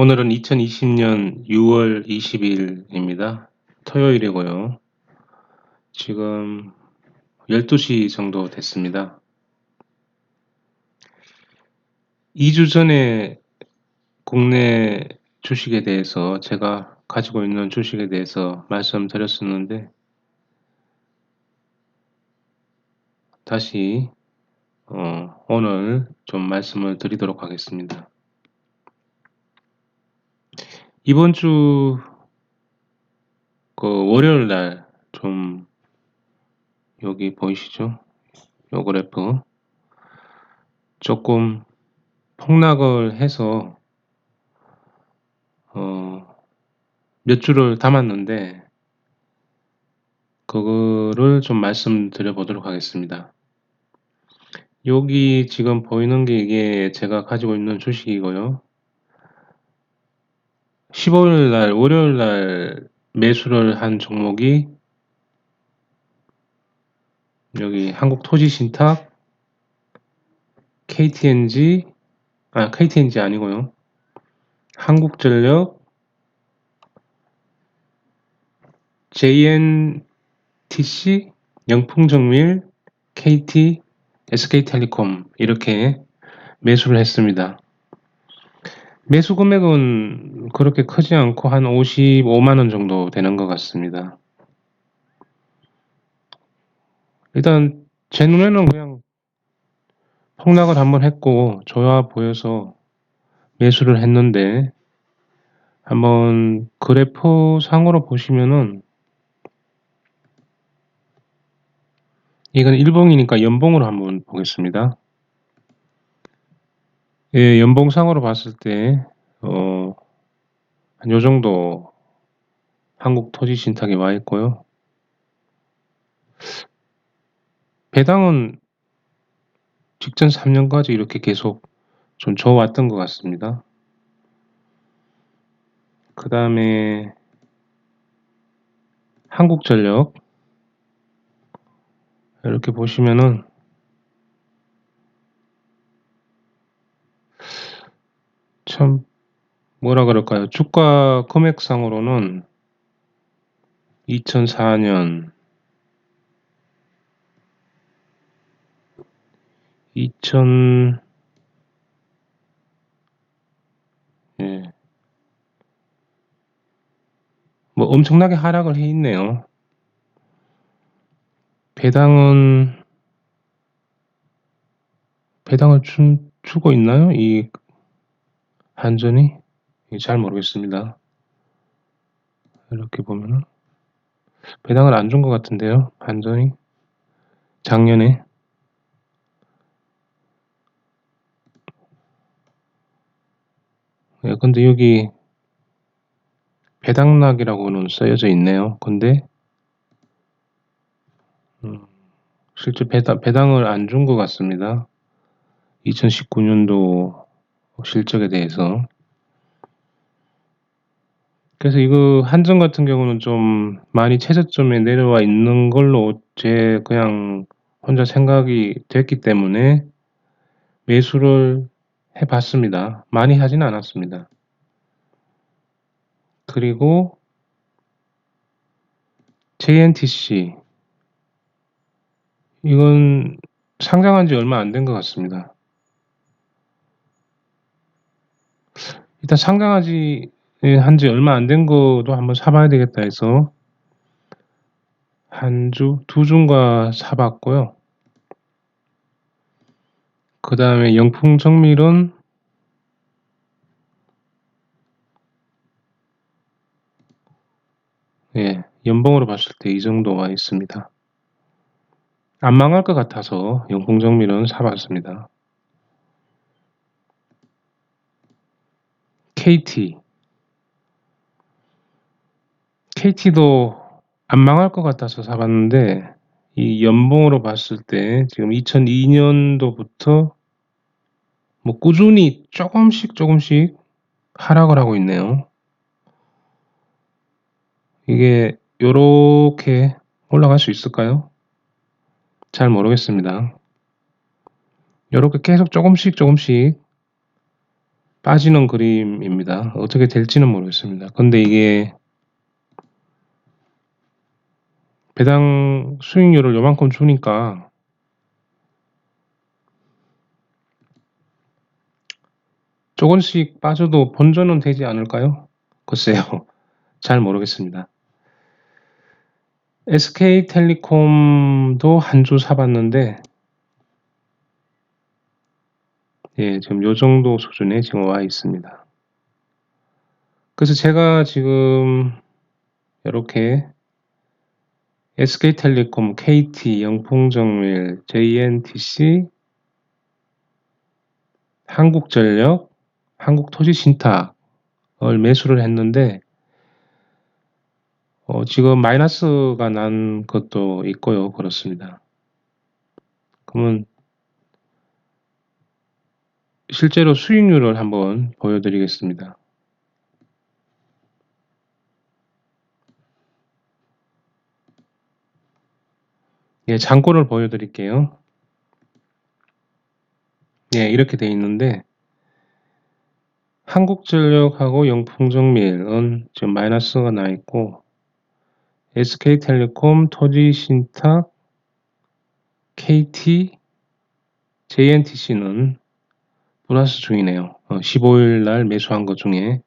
오늘은 2020년 6월 20일입니다. 토요일이고요. 지금 12시 정도 됐습니다. 2주 전에 국내 주식에 대해서 제가 가지고 있는 주식에 대해서 말씀드렸었는데 다시 어, 오늘 좀 말씀을 드리도록 하겠습니다. 이번 주, 그, 월요일 날, 좀, 여기 보이시죠? 요 그래프. 조금 폭락을 해서, 어, 몇 주를 담았는데, 그거를 좀 말씀드려 보도록 하겠습니다. 여기 지금 보이는 게 이게 제가 가지고 있는 주식이고요. 15일 날, 월요일 날 매수를 한 종목이 여기 한국토지신탁, KTNG, 아, KTNG 아니고요. 한국전력, JNTC, 영풍정밀, KT, SK텔레콤 이렇게 매수를 했습니다. 매수 금액은 그렇게 크지 않고 한 55만 원 정도 되는 것 같습니다. 일단 제 눈에는 그냥 폭락을 한번 했고 좋아 보여서 매수를 했는데 한번 그래프 상으로 보시면은 이건 일봉이니까 연봉으로 한번 보겠습니다. 예, 연봉상으로 봤을 때, 어, 한 요 정도 한국 토지 신탁에 와 있고요. 배당은 직전 3년까지 이렇게 계속 좀 줘왔던 것 같습니다. 그 다음에 한국전력 이렇게 보시면은 참 뭐라 그럴까요? 주가 금액상으로는 2004년 2000 예. 뭐 엄청나게 하락을 해 있네요. 배당은 배당을 준, 주고 있나요? 이 한전이 잘 모르겠습니다. 이렇게 보면은 배당을 안 준 것 같은데요. 한전이 작년에 예, 근데 여기 배당락이라고는 써여져 있네요. 근데 음, 실제 배당, 배당을 안 준 것 같습니다. 2019년도 실적에 대해서. 그래서 이거 한전 같은 경우는 좀 많이 최저점에 내려와 있는 걸로 제 그냥 혼자 생각이 됐기 때문에 매수를 해봤습니다. 많이 하지는 않았습니다. 그리고 JNTC 이건 상장한 지 얼마 안 된 것 같습니다. 일단 상장하지 한 지 얼마 안된 것도 한번 사봐야 되겠다 해서 한 주, 두 주인가 사봤고요. 그 다음에 영풍 정밀은 예, 연봉으로 봤을 때 이 정도 와 있습니다. 안 망할 것 같아서 영풍 정밀은 사봤습니다. KT KT도 안 망할 것 같아서 사봤는데 이 연봉으로 봤을 때 지금 2002년도부터 뭐 꾸준히 조금씩 조금씩 하락을 하고 있네요. 이게 요렇게 올라갈 수 있을까요? 잘 모르겠습니다. 요렇게 계속 조금씩 조금씩 빠지는 그림입니다. 어떻게 될지는 모르겠습니다. 근데 이게 배당 수익률을 요만큼 주니까 조금씩 빠져도 본전은 되지 않을까요? 글쎄요. 잘 모르겠습니다. SK텔레콤도 한 주 사봤는데 예, 지금 요 정도 수준에 지금 와 있습니다. 그래서 제가 지금 이렇게 SK텔레콤, KT, 영풍정밀, JNTC, 한국전력, 한국토지신탁을 매수를 했는데 어, 지금 마이너스가 난 것도 있고요. 그렇습니다. 그러면 실제로 수익률을 한번 보여드리겠습니다. 예, 장고를 보여드릴게요. 예, 이렇게 돼 있는데 한국전력하고 영풍정밀은 지금 마이너스가 나 있고 SK텔레콤, 토지신탁, KT, JNTC는 플러스 중이네요. 어, 15일 날 매수한 것 중에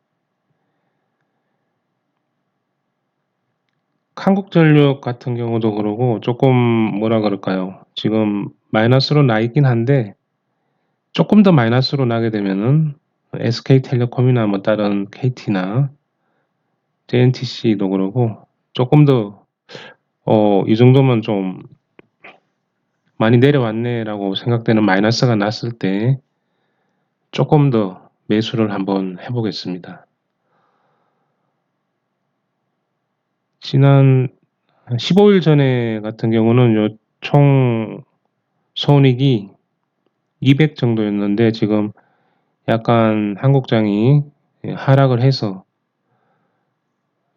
한국전력 같은 경우도 그러고 조금 뭐라 그럴까요? 지금 마이너스로 나 있긴 한데 조금 더 마이너스로 나게 되면은 SK텔레콤이나 뭐 다른 KT나 JNTC도 그러고 조금 더 어, 이 정도면 좀 많이 내려왔네라고 생각되는 마이너스가 났을 때 조금 더 매수를 한번 해보겠습니다. 지난 15일 전에 같은 경우는 요 총 손익이 200 정도였는데 지금 약간 한국장이 하락을 해서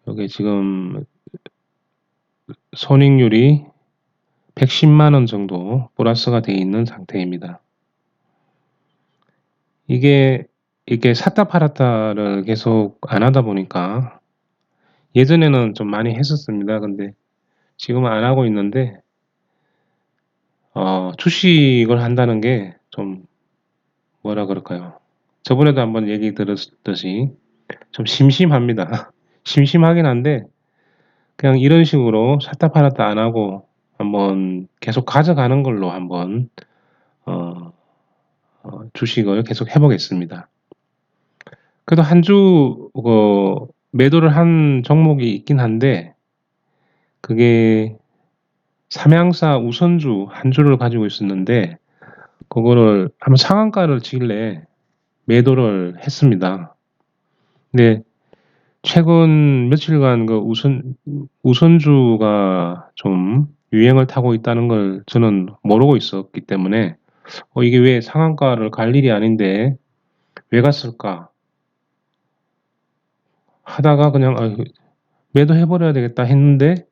여기 지금 손익률이 110만 원 정도 플러스가 되어 있는 상태입니다. 이게 이게 샀다 팔았다를 계속 안 하다 보니까 예전에는 좀 많이 했었습니다. 근데 지금은 안 하고 있는데 어, 주식을 한다는 게 좀 뭐라 그럴까요? 저번에도 한번 얘기 들었듯이 좀 심심합니다. 심심하긴 한데 그냥 이런 식으로 샀다 팔았다 안 하고 한번 계속 가져가는 걸로 한번 어, 어, 주식을 계속 해보겠습니다. 그래도 한주 그 매도를 한 종목이 있긴 한데 그게 삼양사 우선주 한 주를 가지고 있었는데 그거를 한번 상한가를 지길래 매도를 했습니다. 근데 최근 며칠간 그 우선 우선주가 좀 유행을 타고 있다는 걸 저는 모르고 있었기 때문에 어, 이게 왜 상한가를 갈 일이 아닌데 왜 갔을까 하다가 그냥 아, 매도해버려야 되겠다 했는데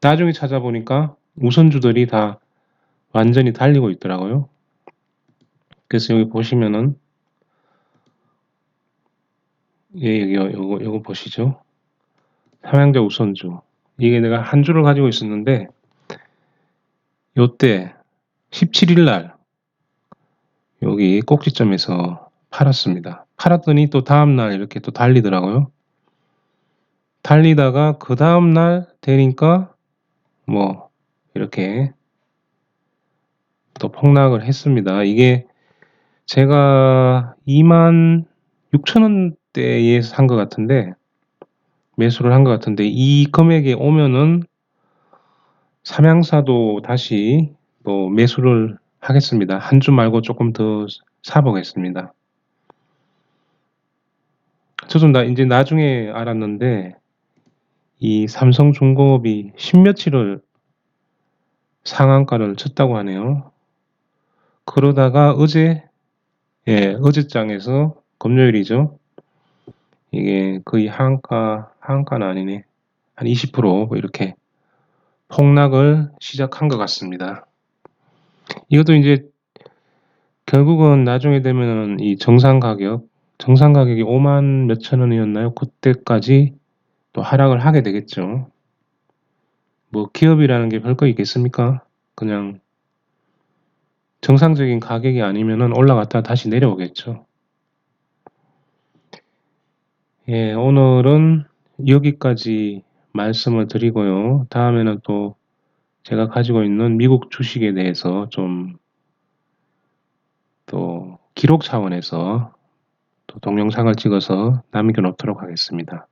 나중에 찾아보니까 우선주들이 다 완전히 달리고 있더라고요. 그래서 여기 보시면은 예, 여기 요거 요거 보시죠. 삼양자 우선주. 이게 내가 한 주를 가지고 있었는데 요때 17일 날 여기 꼭지점에서 팔았습니다. 팔았더니 또 다음 날 이렇게 또 달리더라고요. 달리다가 그 다음 날 되니까 뭐 이렇게 또 폭락을 했습니다. 이게 제가 2만 6천 원대에 산 것 같은데 매수를 한 것 같은데 이 금액에 오면은 삼양사도 다시 또 매수를 하겠습니다. 한 주 말고 조금 더 사보겠습니다. 저도 나 이제 나중에 알았는데 이 삼성중공업이 십며칠을 상한가를 쳤다고 하네요. 그러다가 어제 예 어제장에서 금요일이죠. 이게 거의 하한가 하한가는 아니네 한 20%뭐 이렇게 폭락을 시작한 것 같습니다. 이것도 이제 결국은 나중에 되면은 이 정상 가격 정상 가격이 50,000 몇천 원이었나요? 그때까지 또 하락을 하게 되겠죠. 뭐 기업이라는 게 별거 있겠습니까? 그냥 정상적인 가격이 아니면은 올라갔다가 다시 내려오겠죠. 예 오늘은 여기까지 말씀을 드리고요. 다음에는 또 제가 가지고 있는 미국 주식에 대해서 좀 또 기록 차원에서 또 동영상을 찍어서 남겨 놓도록 하겠습니다.